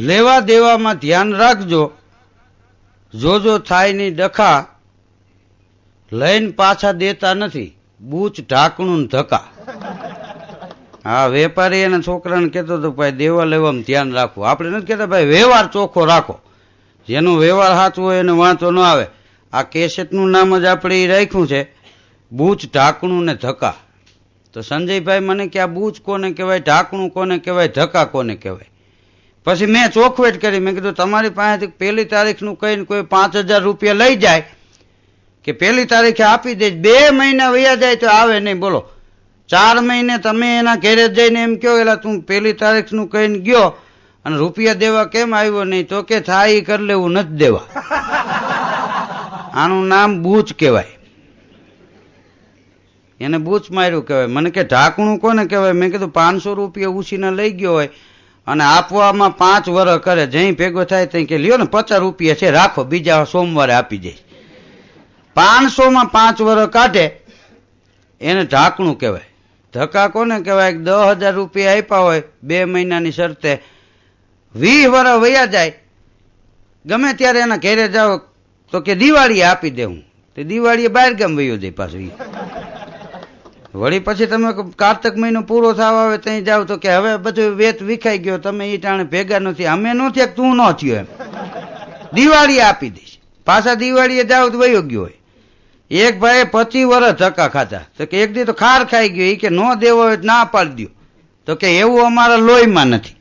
લેવા દેવામાં ધ્યાન રાખજો. જોજો થાયની ડખા લઈને પાછા દેતા નથી. બૂચ, ઢાંકણું ધક્કા. હા, વેપારી એના છોકરાને કહેતો હતો, ભાઈ, દેવા લેવામાં ધ્યાન રાખવું આપણે નથી કહેતા, ભાઈ, વ્યવહાર ચોખ્ખો રાખો. જેનો વ્યવહાર સાચો હોય એને વાંચો ન આવે. આ કેસેટનું નામ જ આપણે એ રાખ્યું છે, બૂચ, ઢાંકણું ને ધક્કા. તો સંજયભાઈ મને કે, આ બૂચ કોને કહેવાય, ઢાંકણું કોને કહેવાય, ધક્કા કોને કહેવાય? પછી મેં ચોખવેટ કરી મેં કીધું, તમારી પાસેથી પહેલી તારીખનું કહીને કોઈ પાંચ હજાર રૂપિયા લઈ જાય કે પહેલી તારીખે આપી દે, બે મહિના વયા જાય તો આવે નહીં. બોલો, ચાર મહિને તમે એના ઘેરે જઈને એમ કહો એટલે તું પહેલી તારીખનું કહીને ગયો અને રૂપિયા દેવા કેમ આવ્યો નહીં? તો કે થાય એ કરી લેવું, નથી દેવા. આનું નામ બૂચ કહેવાય. એને બૂચ માર્યું કહેવાય. મને કે, ઢાંકણું કોને કહેવાય? મેં કીધું, પાંચસો રૂપિયા ઉછીને લઈ ગયો હોય. અને આપવામાં પાંચ વરસ કરે જઈ ભેગો થાય ત્યાં કે, લ્યો ને, પચાસ રૂપિયા છે, રાખો, બીજા સોમવારે આપી દઈશ પાંચસોમાં પાંચ વરસ કાઢે, એને ઢાંકણું કહેવાય. ધક્કા કોને કહેવાય? દસ હજાર રૂપિયા આપ્યા હોય, બે મહિનાની શરતે. વીસ વર વયા જાય. ગમે ત્યારે એના ઘેરે જાઓ, તો કે દિવાળીએ આપી દે હું. તે દિવાળીએ બહાર ગામ વયો જાય પાછું. વળી પછી તમે કારતક મહિનો પૂરો થવા આવે ત્યાં જાવ તો કે હવે બધું વેત વિખાઈ ગયો, તમે એ ટાણે ભેગા નથી. અમે ન થયા તું ન થયો એમ. દિવાળી આપી દઈશ. પાછા દિવાળીએ જાવ તો વયો ગયો હોય. એક ભાઈએ પચી વર્ષ ધક્કા ખાધા. તો કે એક દી તો ખાર ખાઈ ગયો. એ કે ન દેવો હોય ના પાડી દો તો કે એવું અમારા લોહીમાં નથી.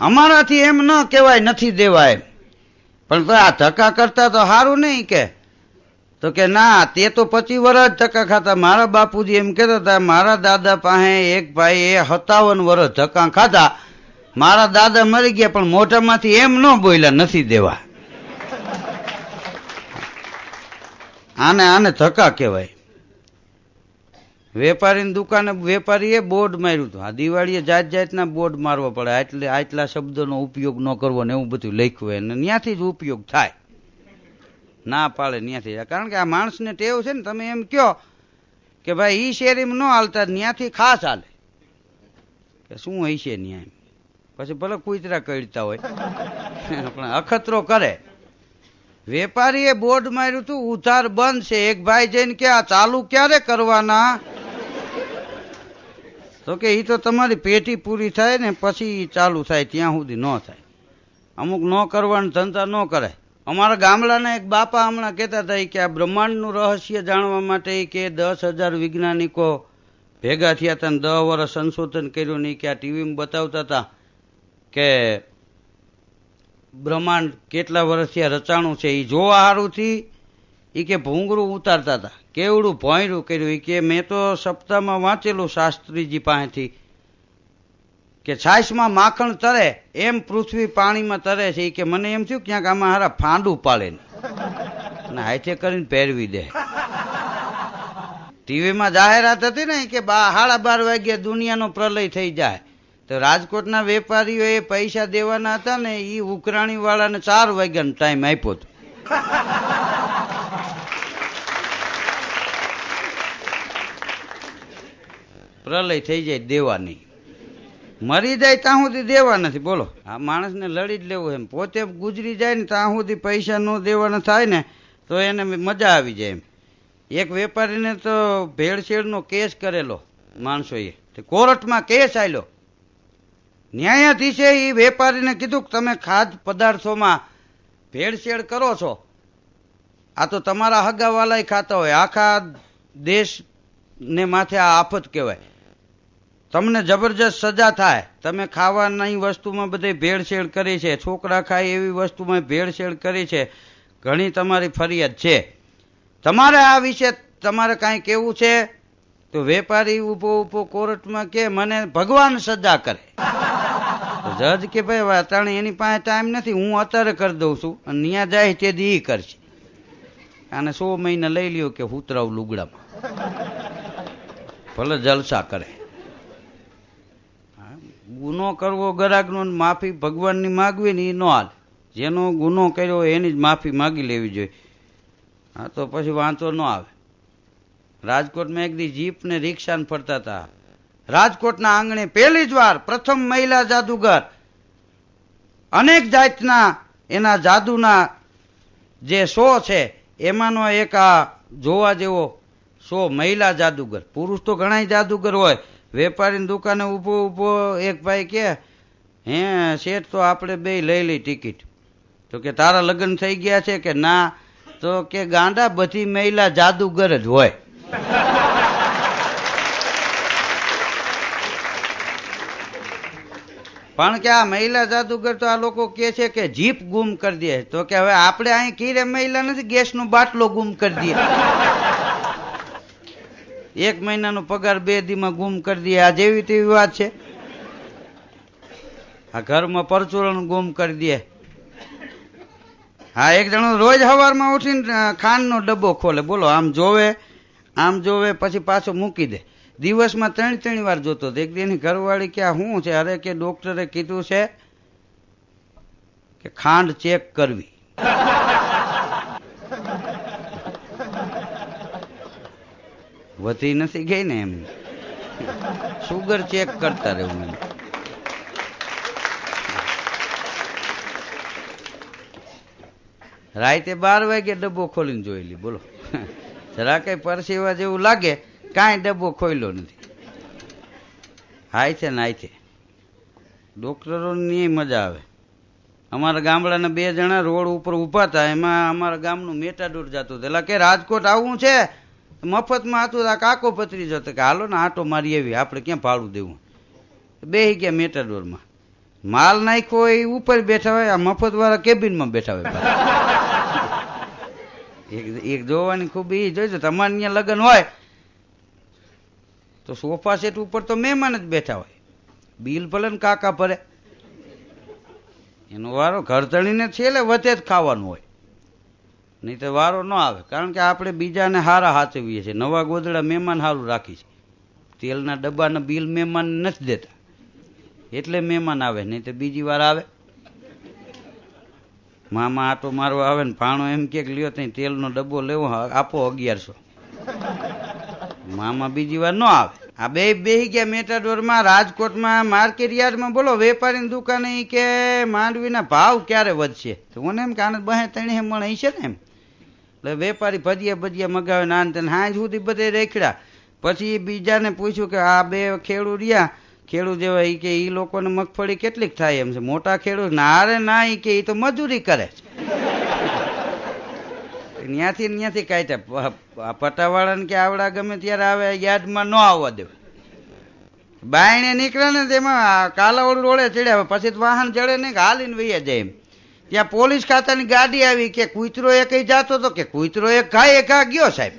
અમારાથી એમ ન કહેવાય, નથી દેવાય એમ. પણ આ ધક્કા કરતા તો સારું નહીં કે. તો કે ના, તે તો પચીસ વર્ષ ધક્કા ખાતા. મારા બાપુજી એમ કહેતા હતા, મારા દાદા પાસે એક ભાઈ એ સત્તાવન વર્ષ ધક્કા ખાધા. મારા દાદા મરી ગયા, પણ મોઢામાંથી એમ ન બોલ્યા, નથી દેવા. આને આને ધક્કા કહેવાય. વેપારીની દુકાને વેપારીએ બોર્ડ માર્યું હતું. આ દિવાળીએ જાત જાતના બોર્ડ મારવા પડે. આટલે આટલા શબ્દોનો ઉપયોગ ન કરવો ને એવું બધું લખ્યું હોય. ત્યાંથી જ ઉપયોગ થાય. ના પાડે ત્યાંથી કારણ કે આ માણસને ટેવ છે ને, તમે એમ કહો કે ભાઈ, ઈ શેરીમાં ન હાલતા ત્યાંથી ખાસ હાલે. કે શું હશે ન્યા એમ પછી ભલે કૂતરા કડતા હોય. પણ અખતરો કરે. વેપારીએ બોર્ડ માર્યું હતું ઉધાર બંધ છે. એક ભાઈ જઈને કે આ ચાલુ ક્યારે કરવાના? તો કે એ તો તમારી પેટી પૂરી થાય ને પછી ચાલુ થાય, ત્યાં સુધી ન થાય. અમુક ન કરવાના, ધંધા ન કરાય. અમારા ગામડાના એક બાપા હમણાં કહેતા હતા કે આ બ્રહ્માંડનું રહસ્ય જાણવા માટે કે દસ હજાર વૈજ્ઞાનિકો ભેગા થયા હતા ને દસ વર્ષ સંશોધન કર્યું નહીં કે આ ટીવીમાં બતાવતા હતા કે બ્રહ્માંડ કેટલા વર્ષથી આ રચાણું છે. એ જોવા સારુંથી એ કે ભૂંગરું ઉતારતા હતા. કેવડું ભોંયરું કર્યું. એ કે મેં તો સપ્તાહમાં વાંચેલું શાસ્ત્રીજી પાસેથી કે છાશમાં માખણ તરે, એમ પૃથ્વી પાણીમાં તરે છે. એ કે મને એમ થયું ક્યાંક આમાં હારા ફાંડું પાડે ને. હાથે કરીને પહેરવી દે. ટીવીમાં જાહેરાત હતી ને કે બા સાડા બાર વાગ્યે દુનિયાનો પ્રલય થઈ જાય. તો રાજકોટના વેપારીઓ એ પૈસા દેવાના હતા ને એ ઉકરાણી વાળાને ચાર વાગ્યાનો ટાઈમ આપ્યો હતો. પ્રલય થઈ જાય દેવાની. મરી જાય ત્યાં સુધી દેવા નથી. બોલો, આ માણસને લડી જ લેવું એમ. પોતે ગુજરી જાય ને ત્યાં સુધી પૈસા ન દેવાના થાય ને, તો એને મજા આવી જાય એમ. એક વેપારીને તો ભેળસેળનો કેસ કરેલો માણસોએ. કોર્ટમાં કેસ આવ્યો ન્યાયાધીશે એ વેપારીને કીધું કે તમે ખાદ્ય પદાર્થોમાં ભેળસેળ કરો છો. આ તો તમારા હગાવાલાય ખાતા હોય. આખા દેશને માથે આ આફત કહેવાય. તમને જબરજસ્ત સજા થાય. તમે ખાવાની વસ્તુમાં બધે ભેળસેળ કરી છે. છોકરા ખાય એવી વસ્તુમાં ભેળસેળ કરી છે. ઘણી તમારી ફરિયાદ છે. તમારે આ વિશે તમારે કાંઈ કેવું છે? તો વેપારી ઊભો ઊભો કોર્ટમાં કે મને ભગવાન સજા કરે. જજ કે ભાઈ અટાણે એની પાસે ટાઈમ નથી. હું અત્યારે કરી દઉં છું. અને ત્યાં જાય તે દી કરશે. અને સો મહિના લઈ લ્યો કે હુતરાવ લુગડામાં. ભલે જલસા કરે. ગુનો કરવો ગરાગનો માફી ભગવાનની માગવી ને એ ન હાલ. જેનો ગુનો કર્યો એની જ માફી માગી લેવી જોઈએ. હા, તો પછી વાંચો ન આવે. રાજકોટમાં એક દી જીપ ને રિક્ષાને ફરતા હતા રાજકોટના આંગણે પહેલી જ વાર પ્રથમ મહિલા જાદુગર. અનેક જાતના એના જાદુના જે શો છે, એમાંનો એક આ જોવા જેવો શો મહિલા જાદુગર. પુરુષ તો ઘણા જાદુગર હોય. વેપારીની દુકાને ઊભો ઊભો એક ભાઈ કે, હે, શેઠ, તો આપણે બે લઈ લઈ ટિકિટ. તો કે, તારા લગ્ન થઈ ગયા છે કે ના? તો કે, ગાંડા બધી મહિલા જાદુગર જ હોય. પણ કે આ મહિલા જાદુગર તો આ લોકો કે છે કે જીપ ગુમ કરી દે. તો કે, હવે આપણે અહીં કીરે મહિલા નથી ગેસનો બાટલો ગુમ કરી દઈએ એક મહિનાનો પગાર બે દીમાં ગુમ કરી દે. આ જેવી તેવી વાત છે? આ ઘરમાં પરચુરણ ગુમ કરી દે. હા, એક જણો રોજ સવારમાં ઉઠીને ખાંડનો ડબ્બો ખોલે. બોલો, આમ જોવે આમ જોવે, પછી પાછો મૂકી દે. દિવસમાં ત્રણ ત્રણ વાર જોતો હતો. એક એની ઘરવાળી કે શું છે? અરે કે ડોક્ટરે કીધું છે કે ખાંડ ચેક કરવી. વધી નથી ગઈ ને એમ. સુગર ચેક કરતા રહેવું એમ. રાતે બાર વાગે ડબ્બો ખોલીને જોઈ લી, બોલો. જરા કઈ પરસેવા જેવું લાગે, કાંઈ ડબ્બો ખોલ્યો નથી. હાય છે ને હાય છે. ડોક્ટરોની મજા આવે. અમારા ગામડાના બે જણા રોડ ઉપર ઊભા હતા, એમાં અમારા ગામનું મેટાડોર જતું હતું. એટલે કે રાજકોટ આવવું છે મફતમાં હતું આ કાકો પતરી જતો કે હાલો ને આટો મારી એવી આપણે ક્યાં ભાડું દેવું? બે ગયા મેટાડોરમાં. માલ નાખ્યો એ ઉપર બેઠા હોય, આ મફતવાળા કેબિનમાં બેઠા હોય એક એક જોવાની ખૂબ એ જોઈજો તમારે અહીંયા લગ્ન હોય, તો સોફા સેટ ઉપર તો મહેમાન જ બેઠા હોય. બિલ ભલે ને કાકા ભરે. એનો વારો ઘરધણીને છેલ્લે વધે જ ખાવાનું હોય. નહીં તો વારો ન આવે. કારણ કે આપણે બીજાને હારા હાચવીએ છીએ. નવા ગોદડા મહેમાન સારું રાખી છે. તેલના ડબ્બાના બિલ મહેમાન નથી દેતા. એટલે મહેમાન આવે, નહીં તો બીજી વાર આવે. મામા આટો મારવા આવે ને ભાણો એમ કે લ્યો ત્યાં તેલનો ડબ્બો લેવો આપો અગિયારસો. મામા બીજી વાર ન આવે. આ બે બેહી ગયા મેટાડોરમાં, રાજકોટમાં, માર્કેટ યાર્ડમાં. બોલો, વેપારીની દુકાને કે, માંડવીના ભાવ ક્યારે વધશે? તો મને એમ કે, આને બહે ત્રણે મળે છે ને એમ. એટલે વેપારી ભજીયા ભજીયા મગાવે નાન તને હાંજ સુધી બધે રેખડા પછી બીજાને પૂછ્યું કે આ બે ખેડૂ રહ્યા. ખેડૂ જેવા એ કે ઈ લોકોને મગફળી કેટલીક થાય એમ છે. મોટા ખેડૂત ના રે ના એ કે એ તો મજૂરી કરે છે. ત્યાંથી ને ત્યાંથી કાઢ્યા પટાવાળાને કે આવડા ગમે ત્યારે આવે યાદમાં ન આવવા દેવું. બાયણે નીકળે ને તેમાં કાલાવડ રોડે ચડ્યા. પછી તો વાહન ચડે કે હાલીને વૈયા જાય એમ. ત્યાં પોલીસ ખાતાની ગાડી આવી કે કૂતરો એક જાતો હતો કે કૂતરો એક ઘા ઘા ગયો સાહેબ.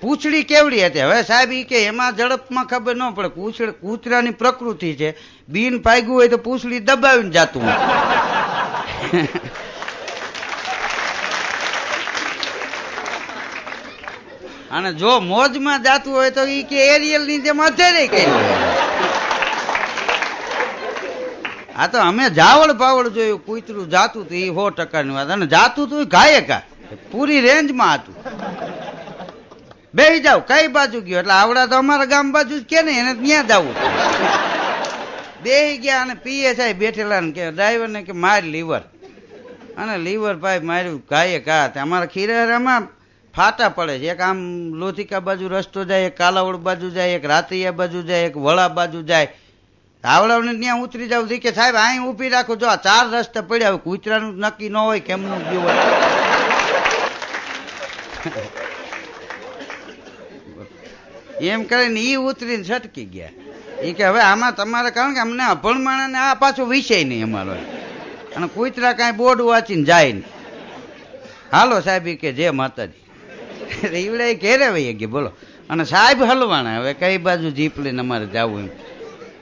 પૂંછડી કેવડી હતી? હવે સાહેબ એ કે એમાં ઝડપમાં ખબર ન પડે. પૂંછડ કૂતરાની પ્રકૃતિ છે. બીન પાગ્યું હોય તો પૂછડી દબાવીને જાતું અને જો મોજમાં જાતું હોય તો એ કે એરિયલની જેમ અધેરે કઈ આ તો અમે જાવડ પાવળ જોયું, કૂતરું જાતું હતું એ સો ટકાની વાત. અને જાતું હતું ગાયકા. પૂરી રેન્જમાં હતું. બેહી જાવ કઈ બાજુ ગયો? એટલે આવડા તો અમારા ગામ બાજુ જ કે ને એને ત્યાં જવું બેહી ગયા અને પીએસઆઈ બેઠેલા ને કે ડ્રાઈવર ને કે માર લીવર. અને લીવર ભાઈ માર્યું ગાયે કા અમારા ખીરામાં ફાટા પડે છે. એક આમ લોથિકા બાજુ રસ્તો જાય, એક કાલાવડ બાજુ જાય, એક રાત્રિયા બાજુ જાય, એક વડા બાજુ જાય. આવડાવને ત્યાં ઉતરી જાવ કે સાહેબ અહીં ઊભી રાખો. જો આ ચાર રસ્તા પડ્યા હોય, કૂતરાનું નક્કી ન હોય કેમનું ગયું હોય. એમ કરીને ઈ ઉતરીને છટકી ગયા. એ કે હવે આમાં તમારે, કારણ કે અમને અભણ માણસને આ પાછો વિષય નહીં અમારો. અને કૂતરા કાંઈ બોર્ડ વાંચીને જાય નહીં. હાલો સાહેબ કે જે માતાજી. એવડે ઘેરે વહી ગયા, બોલો. અને સાહેબ હલવાના હવે કઈ બાજુ જીપ લઈને અમારે જવું એમ.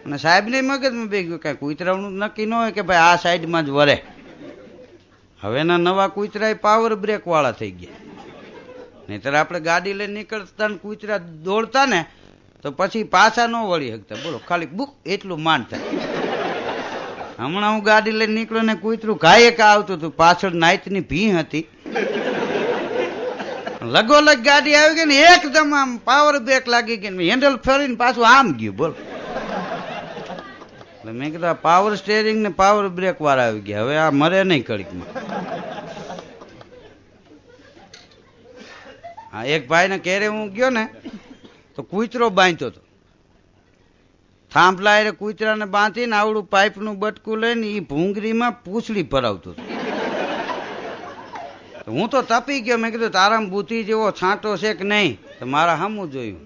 અને સાહેબને મગજમાં બે ગયું કાંઈ કૂતરાનું નક્કી ન હોય કે ભાઈ આ સાઈડમાં જ વરે. હવેના નવા કૂતરા પાવર બ્રેક વાળા થઈ ગયા. નહીતર આપણે ગાડી લઈને નીકળતા ને કૂતરા દોડતા ને, તો પછી પાછા ન વળી શકતા. બોલો, ખાલી બુક, એટલું માન થાય. હમણાં હું ગાડી લઈને નીકળ્યો ને કૂતરું ઘાયે કા આવતું હતું, પાછળ નાઈતની ભી હતી. લગોલગ ગાડી આવી ગઈ ને, એકદમ આમ પાવર બ્રેક લાગી ગઈ હેન્ડલ ફરીને પાછું આમ ગયું, બોલ. એટલે મેં કીધું પાવર સ્ટેરિંગ ને પાવર બ્રેક વાળા આવી ગયા. હવે આ મરે નહીં કડીકમાં. હા, એક ભાઈને કેરે હું ગયો ને, તો કૂતરો બાંધતો હતો. થાંભલા એ કૂતરાને બાંધીને આવડું પાઇપનું બટકું લઈને એ ભૂંગળીમાં પૂંછડી ભરાવતો હતો. હું તો તપી ગયો. મેં કીધું, તારામ બુદ્ધિ જેવો છાંટો છે કે નહીં? તો મારા સામું જોયું.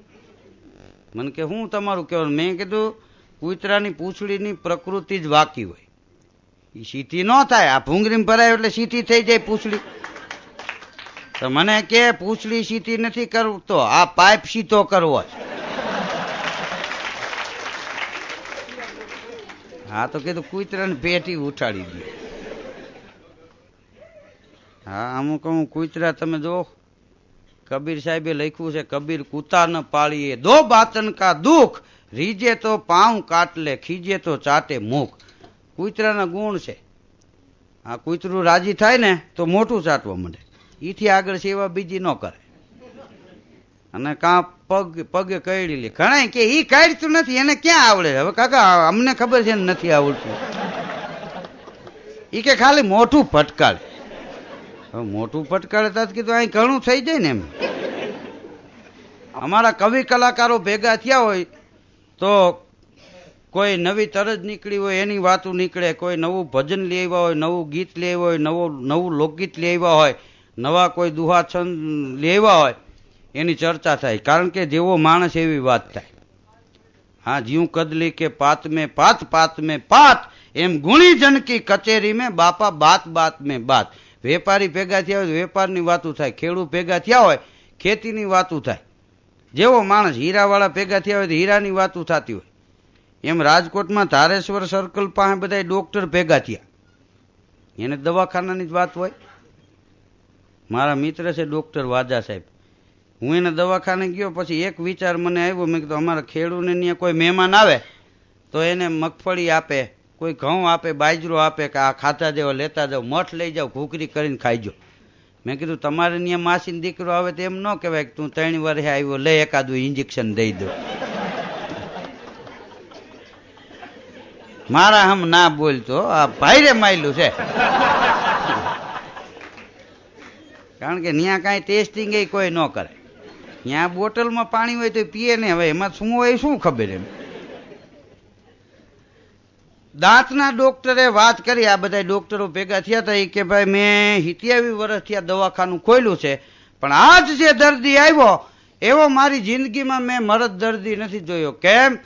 મને કે, હું તમારું કહેવાનું? મેં કીધું કૂતરાની પૂંછડીની પ્રકૃતિ જ વાકી હોય. એ સીધી ન થાય. આ ભૂંગળીમાં ભરાય એટલે સીધી થઈ જાય પૂંછડી. તો મને કે પૂંછડી સીધી નથી કરતો આ પાઇપ સીધો કરવો છે. હા, તો કીધું કૂતરાની પેટી ઉઠાડી દે. હા, અમુક અમુક કૂતરા તમે જો કબીર સાહેબે લખ્યું છે, કબીર કૂતા ન પાળીએ. દો બાતન કા દુઃખ રીજે તો પાઉં કાટલે, ખીજે તો ચાટે મુખ. કૂતરાના ગુણ છે. આ કૂતરું રાજી થાય ને તો મોટું ચાટવા માંડે. ઈથી આગળ સેવા બીજી ન કરે. અને કાં પગ, પગે કઈડી લે. ઘણા કે ઈ કાઢતું નથી, એને ક્યાં આવડે? હવે કાકા, અમને ખબર છે ને નથી આવડતું. એ કે ખાલી મોટું ફટકારે હવે મોટું ફટકારે તો કીધું, અહીં ઘણું થઈ જાય ને એમ. અમારા કવિ કલાકારો ભેગા થયા હોય તો કોઈ નવી તરજ નીકળી હોય, એની વાતો નીકળે. કોઈ નવું ભજન લઈ આવ્યા હોય, નવું ગીત લઈ આવ્યા હોય, નવું નવું લોકગીત લઈ આવ્યા હોય, નવા કોઈ દુહા છંદ લઈ આવ્યા હોય, એની ચર્ચા થાય. કારણ કે જેવો માણસ એવી વાત થાય. હા જીવ કદલી કે પાત મેં પાત પાત મેં પાત, એમ ગુણી જનકી કચેરી મેં બાપા બાત બાત મેં બાત. વેપારી ભેગા થયા હોય વેપારની વાતું થાય, ખેડૂત ભેગા થયા હોય, ખેતીની વાતું થાય. જેવો માણસ હીરાવાળા ભેગા થયા હોય તો હીરાની વાતું થતી હોય. એમ રાજકોટમાં ધારેશ્વર સર્કલ પાસે બધા ડોક્ટર ભેગા થયા. એને દવાખાનાની જ વાત હોય. મારા મિત્ર છે ડોક્ટર વાજા સાહેબ. હું એને દવાખાને ગયો પછી એક વિચાર મને આવ્યો. મેં કીધું, અમારા ખેડૂને ત્યાં કોઈ મહેમાન આવે તો એને મગફળી આપે, કોઈ ઘઉં આપે, બાજરો આપે કે આ ખાતા જેવો લેતા જાઓ, મઠ લઈ જાઓ ઘૂકરી કરીને ખાઈજો મેં કીધું, તમારે ત્યાં માસીનો દીકરો આવે તો એમ ન કહેવાય કે તું ત્રણ વર્ષે આવ્યો, લે એકાદું ઇન્જેક્શન દઈ દો. મારા હમ ના બોલતો, આ ભાઈરે માયલું છે. કારણ કે ત્યાં કાંઈ ટેસ્ટિંગ કોઈ ન કરે. ત્યાં બોટલમાં પાણી હોય તો પીએ ને, હવે એમાં શું હોય શું ખબર એમ. દાંતના ડોક્ટરે વાત કરી, આ બધા ડોક્ટરો ભેગા થયા હતા કે ભાઈ, મેં સિત્યાવી વર્ષથી આ દવાખાનું ખોલ્યું છે, પણ આજ જે દર્દી આવ્યો, એવો મારી જિંદગીમાં મેં મરદ દર્દી નથી જોયો. કેમ?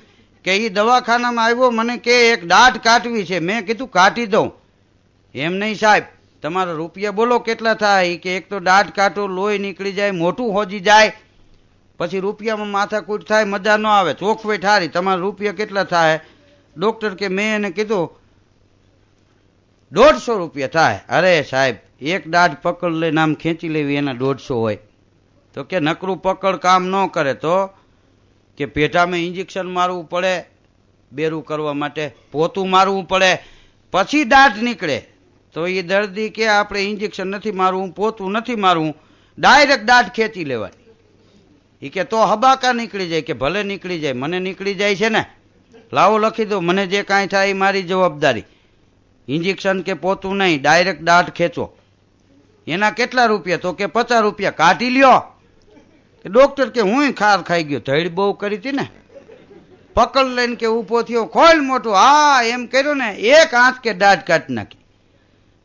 કે એ દવાખાનામાં આવ્યો, મને કે એક દાઢ કાઢવી છે, મેં કીધું કાઢી દઉં. એમ નહીં સાહેબ, તમારા રૂપિયા બોલો કેટલા થાય? કે એક તો દાઢ કાઢો લોહી નીકળી જાય, મોટું હોજી જાય, પછી રૂપિયામાં માથાકૂટ થાય, મજા ન આવે, ચોખવેટ ઠારી તમારા રૂપિયા કેટલા થાય? ડોક્ટર કે મેં એને કીધું, દોઢસો રૂપિયા થાય. અરે સાહેબ, એક દાઢ પકડ લઈને આમ ખેંચી લેવી, એના દોઢસો હોય. તો કે નકરું પકડ કામ ન કરે તો કે પેટામાં ઇન્જેક્શન મારવું પડે, બેરું કરવા માટે પોતું મારવું પડે, પછી દાંત નીકળે. તો એ દર્દી કે આપણે ઇન્જેક્શન નથી મારવું પોતું નથી મારવું, ડાયરેક્ટ દાંત ખેંચી લેવાની એ કે તો હબાકા નીકળી જાય કે ભલે નીકળી જાય, મને નીકળી જાય છે ને? લાવો, લખી દો. મને જે કાંઈ થાય એ મારી જવાબદારી. ઇન્જેક્શન કે પોતું નહીં ડાયરેક્ટ દાઢ ખેંચો. એના કેટલા રૂપિયા? તો કે પચાસ રૂપિયા. કાઢી લ્યો. ડોક્ટર કે હું ખાર ખાઈ ગયો. ધડ બહુ કરી હતી ને. પકડ લઈને કે ઊભો થયો. ખોલ મોટું. હા, એમ કર્યો ને. એક આંચ કે દાઢ કાઢી નાખી.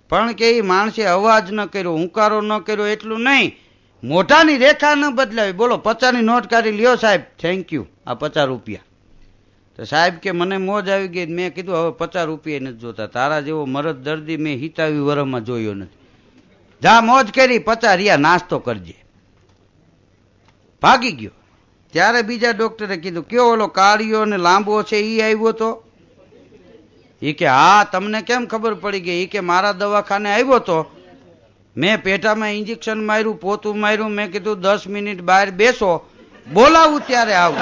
પણ કે એ માણસે અવાજ ન કર્યો, હુંકારો ન કર્યો, એટલું નહીં. મોઢાની રેખા ન બદલાવી. બોલો, પચાસની નોટ કાઢી લ્યો સાહેબ. થેન્ક યુ આ પચાસ રૂપિયા. તો સાહેબ કે મને મોજ આવી ગઈ મેં કીધું, હવે પચાસ રૂપિયા નથી જોતા. તારા જેવો મરદ દર્દી મેં હિતાવી વરમાં જોયો નથી. જા, મોજ કરી, પચાસ રિયા નાસ્તો કરજે. ભાગી ગયો. ત્યારે બીજા ડોક્ટરે કીધું, કયો ઓલો કાળિયો ને લાંબો છે એ આવ્યો તો? એ કે, હા, તમને કેમ ખબર પડી ગઈ? એ કે, મારા દવાખાને આવ્યો તો. મેં પેટામાં ઇન્જેક્શન માર્યું, પોતું માર્યું. મેં કીધું, દસ મિનિટ બહાર બેસો. બોલાવું ત્યારે આવું.